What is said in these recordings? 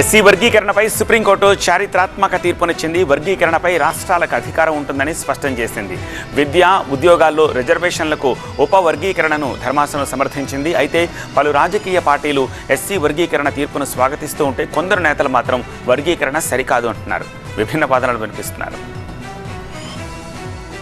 SC వర్గీకరణపై supreme court చారిత్రాత్మక తీర్పునిచ్చింది. వర్గీకరణపై రాష్ట్రాలకు అధికారం ఉంటుందని స్పష్టం చేసింది. విద్య ఉద్యోగాల్లో రిజర్వేషన్లకు ఉపవర్గీకరణను ధర్మాసనం సమర్థించింది. అయితే పలు రాజకీయ పార్టీలు ఎస్సీ వర్గీకరణ తీర్పును స్వాగతిస్తూ ఉంటే కొందరు నేతలు మాత్రం వర్గీకరణ సరికాదు అంటున్నారు. విభిన్న వాదనలు వినిపిస్తున్నారు.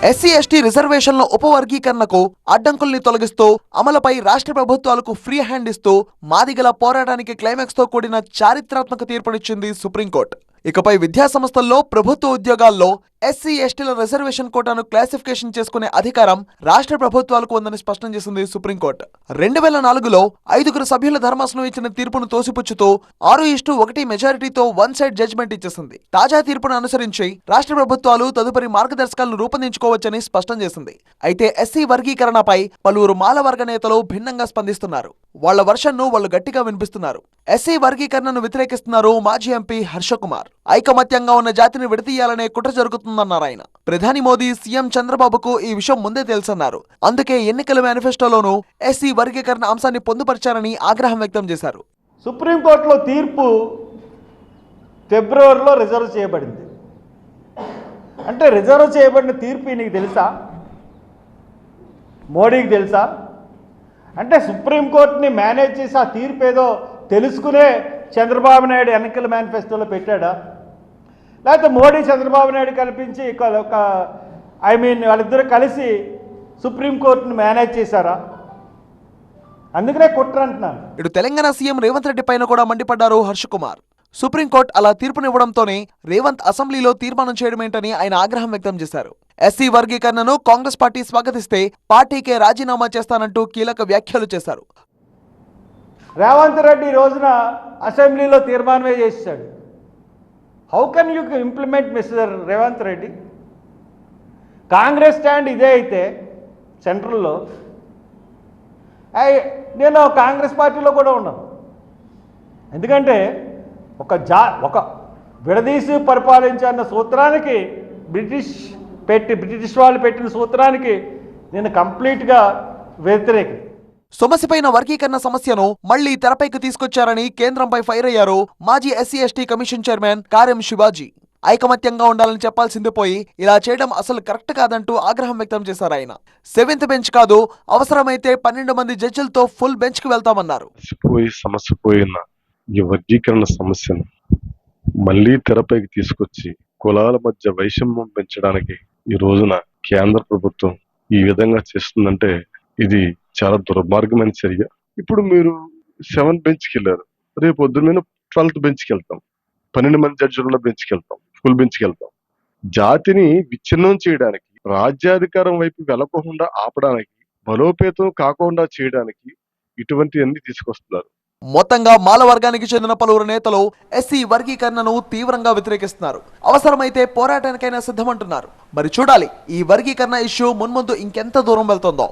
ఎస్సీ ఎస్టీ రిజర్వేషన్ల ఉపవర్గీకరణకు అడ్డంకుల్ని తొలగిస్తూ అమలుపై రాష్ట్ర ప్రభుత్వాలకు ఫ్రీ హ్యాండ్ ఇస్తూ మాదిగల పోరాటానికి క్లైమాక్స్తో కూడిన చారిత్రాత్మక తీర్పునిచ్చింది సుప్రీంకోర్టు. ఇకపై విద్యాసంస్థల్లో ప్రభుత్వ ఉద్యోగాల్లో ఎస్సీ ఎస్టీల రిజర్వేషన్ కోటాను క్లాసిఫికేషన్ చేసుకునే అధికారం రాష్ట్ర ప్రభుత్వాలకు ఉందని స్పష్టం చేసింది సుప్రీంకోర్టు. రెండు వేల నాలుగులో ఐదుగురు సభ్యుల ధర్మాసనం ఇచ్చిన తీర్పును తోసిపుచ్చుతూ ఆరు ఇష్టు ఒకటి మెజారిటీతో వన్ సైడ్ జడ్జిమెంట్ ఇచ్చేసింది. తాజా తీర్పును అనుసరించి రాష్ట్ర ప్రభుత్వాలు తదుపరి మార్గదర్శకాలను రూపొందించుకోవచ్చని స్పష్టం చేసింది. అయితే ఎస్సీ వర్గీకరణపై పలువురు మాలవర్గ నేతలు భిన్నంగా స్పందిస్తున్నారు. వాళ్ళ వర్షన్ను వాళ్ళు గట్టిగా వినిపిస్తున్నారు. ఎస్సీ వర్గీకరణను వ్యతిరేకిస్తున్నారు మాజీ ఎంపీ హర్షకుమార్ ఐకమత్యంగా ఉన్న జాతిని విడతీయాలనే కుట్ర జరుగుతుందన్నారు ఆయన. ప్రధాని మోదీ సీఎం చంద్రబాబుకు ఈ విషయం ముందే తెలుసన్నారు. అందుకే ఎన్నికల మేనిఫెస్టోలోనూ ఎస్సీ వర్గీకరణ అంశాన్ని పొందుపరిచారని ఆగ్రహం వ్యక్తం చేశారు. సుప్రీంకోర్టులో తీర్పు ఫిబ్రవరిలో రిజర్వ్ చేయబడింది. అంటే రిజర్వ్ చేయబడిన తీర్పు నీకు తెలుసా? మోడీకి తెలుసా? అంటే సుప్రీంకోర్టుని మేనేజ్ చేసి ఆ తీర్పు ఏదో తెలుసుకునే చంద్రబాబు నాయుడు ఎన్నికల మేనిఫెస్టోలో పెట్టాడా? లేకపోతే మోడీ చంద్రబాబు నాయుడు కల్పించి ఒక- ఒక ఐ మీన్ వాళ్ళిద్దరూ కలిసి సుప్రీంకోర్టును మేనేజ్ చేశారా? అందుకనే కుట్ర అంటున్నాను. ఇటు తెలంగాణ సీఎం రేవంత్ రెడ్డి పైన కూడా మండిపడ్డారు హర్ష కుమార్. సుప్రీంకోర్టు అలా తీర్పునివ్వడంతోనే రేవంత్ అసెంబ్లీలో తీర్మానం చేయడమేంటని ఆయన ఆగ్రహం వ్యక్తం చేశారు. ఎస్సీ వర్గీకరణను కాంగ్రెస్ పార్టీ స్వాగతిస్తే పార్టీకే రాజీనామా చేస్తానంటూ కీలక వ్యాఖ్యలు చేశారు. రేవంత్ రెడ్డి ఈ రోజున అసెంబ్లీలో తీర్మానమే చేశాడు. How can you implement mister Revanth Reddy? Congress stand ఇదే అయితే సెంట్రల్లో. నేను కాంగ్రెస్ పార్టీలో కూడా ఉన్నాను ఎందుకంటే ఒక జా ఒక విడదీసి పరిపాలించన్న సూత్రానికి బ్రిటిష్ పెట్టి బ్రిటిష్ వాళ్ళు పెట్టిన సూత్రానికి నేను కంప్లీట్గా వ్యతిరేకం. సమస్యపైన వర్గీకరణ సమస్యను మళ్ళీ తెరపైకి తీసుకొచ్చారని కేంద్రంపై ఫైర్ అయ్యారు మాజీ ఎస్సీ ఎస్టీ కమిషన్ చైర్మన్ కార్యం శివాజీ. ఐకమత్యంగా ఉండాలని చెప్పాల్సింది పోయి ఇలా చేయడం అసలు కరెక్ట్ కాదంటూ ఆగ్రహం వ్యక్తం చేశారు ఆయన. సెవెంత్ బెంచ్ కాదు అవసరమైతే పన్నెండు మంది జడ్జిలతో ఫుల్ బెంచ్కి వెళ్తామన్నారు సమస్య పోయిన ఈ వర్గీకరణ సమస్యను మళ్ళీ తెరపైకి తీసుకొచ్చి కులాల మధ్య వైషమ్యం పెంచడానికి ఈ రోజున కేంద్ర ప్రభుత్వం ఈ విధంగా చేస్తుందంటే ఇది చాలా దుర్మార్గమైన చర్య. ఇప్పుడు మీరు సెవెన్ బెంచ్కి వెళ్ళారు రేపు పొద్దున్న ట్వెల్త్ బెంచ్కి వెళ్తాం పన్నెండు మంది జడ్జిలు ఉన్న బెంచ్కి వెళ్తాం ఫుల్ బెంచ్కి వెళ్తాం జాతిని విచ్ఛిన్నం చేయడానికి రాజ్యాధికారం వైపు వెళ్ళకుండా ఆపడానికి బలోపేతం కాకుండా చేయడానికి ఇటువంటి అన్ని తీసుకొస్తున్నారు. మొత్తంగా మాల వర్గానికి చెందిన పలువురు నేతలు ఎస్సీ వర్గీకరణను తీవ్రంగా వ్యతిరేకిస్తున్నారు. అవసరమైతే పోరాటానికైనా సిద్ధమంటున్నారు. మరి చూడాలి ఈ వర్గీకరణ ఇష్యూ మున్ముందు ఇంకెంత దూరం వెళ్తుందో.